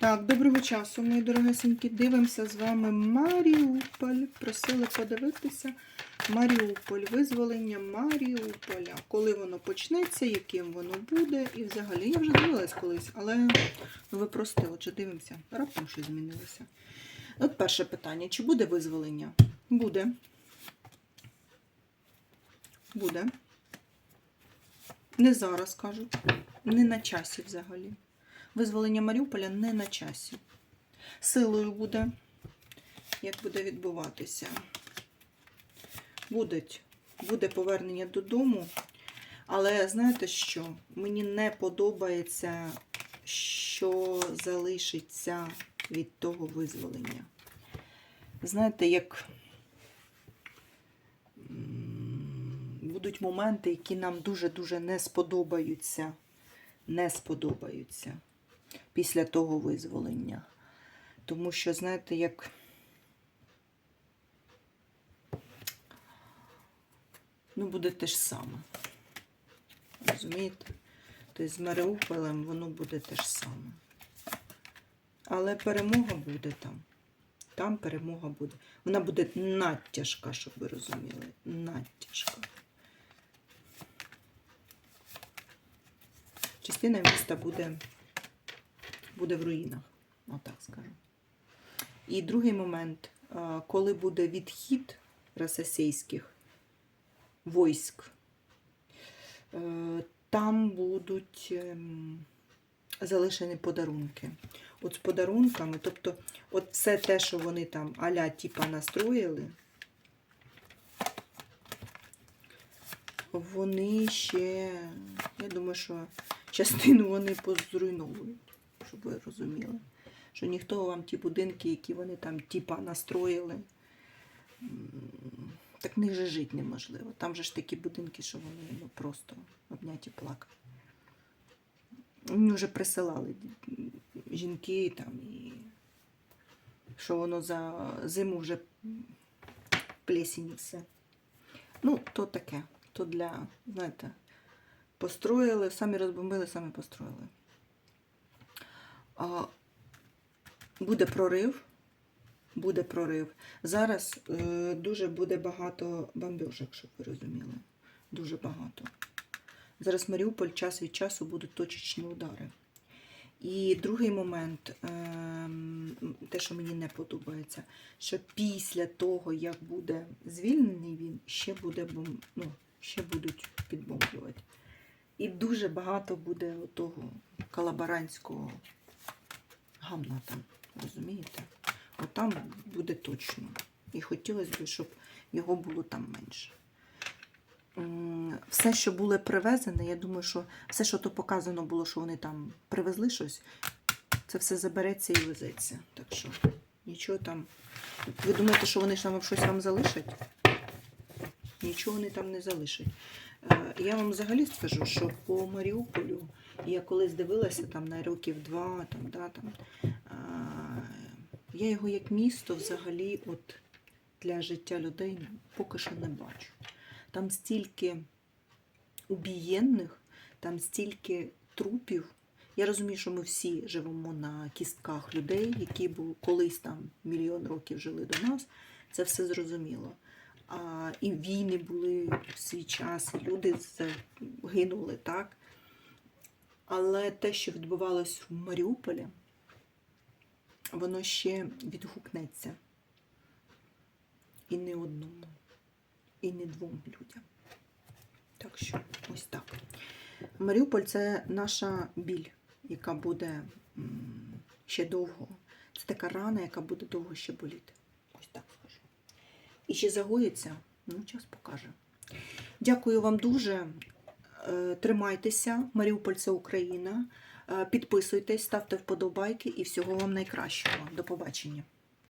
Так, доброго часу, мої дорогесенькі. Дивимося з вами Маріуполь. Просили подивитися Маріуполь, визволення Маріуполя. Коли воно почнеться, яким воно буде. І взагалі я вже дивилась колись, але ну, ви прости, отже, дивимося. Раптом щось змінилося. От перше питання: чи буде визволення? Буде. Буде. Не зараз кажуть. Не на часі взагалі. Визволення Маріуполя не на часі. Силою буде, як буде відбуватися. Будуть, буде повернення додому, але знаєте що? Мені не подобається, що залишиться від того визволення. Знаєте, як будуть моменти, які нам дуже-дуже не сподобаються. Не сподобаються після того визволення. Тому що, знаєте, як. Ну, буде те ж саме. Розумієте? Тобто з Маріуполем воно буде те ж саме. Але перемога буде там. Там перемога буде. Вона буде надтяжка, щоб ви розуміли. Надтяжка. Частина міста буде буде в руїнах, отак скажу. І другий момент, коли буде відхід російських військ, е, там будуть ем, залишені подарунки. От з подарунками, тобто, от все те, що вони там аля типа настроїли, вони ще, я думаю, що частину вони позруйновують щоб ви розуміли. Що ніхто вам ті будинки, які вони там типа настроїли, так в них же жити неможливо. Там же ж такі будинки, що вони ну, просто обняті плакати. Мені вже присилали жінки там і що воно за зиму вже плесінь все. Ну, то таке. То для, знаєте, построїли, самі розбомбили, самі построїли. Буде прорив. Буде прорив. Зараз е, дуже буде багато бомбежок, щоб ви розуміли. Дуже багато. Зараз Маріуполь час від часу будуть точечні удари. І другий момент, е, те, що мені не подобається, що після того, як буде звільнений він, ще буде бом... ну, ще будуть підбомблювати. І дуже багато буде того колаборантського гамна там, розумієте? От там буде точно. І хотілося б, щоб його було там менше. Все, що було привезене, я думаю, що все, що то показано було, що вони там привезли щось, це все забереться і везеться. Так що нічого там. Ви думаєте, що вони ж там щось вам залишать? Нічого вони там не залишать. Е, Я вам взагалі скажу, що по Маріуполю я колись дивилася там на років два, там, да, там, а, я його як місто взагалі от, для життя людей поки що не бачу. Там стільки убієнних, там стільки трупів. Я розумію, що ми всі живемо на кістках людей, які колись там мільйон років жили до нас. Це все зрозуміло. І війни були в свій час, і люди загинули, так? Але те, що відбувалось в Маріуполі, воно ще відгукнеться. І не одному, і не двом людям. Так що, ось так. Маріуполь це наша біль, яка буде ще довго. Це така рана, яка буде довго ще боліти. І ще загоїться, ну, час покаже. Дякую вам дуже. Е, Тримайтеся, Маріуполь це Україна. Е, Підписуйтесь, ставте вподобайки і всього вам найкращого. До побачення.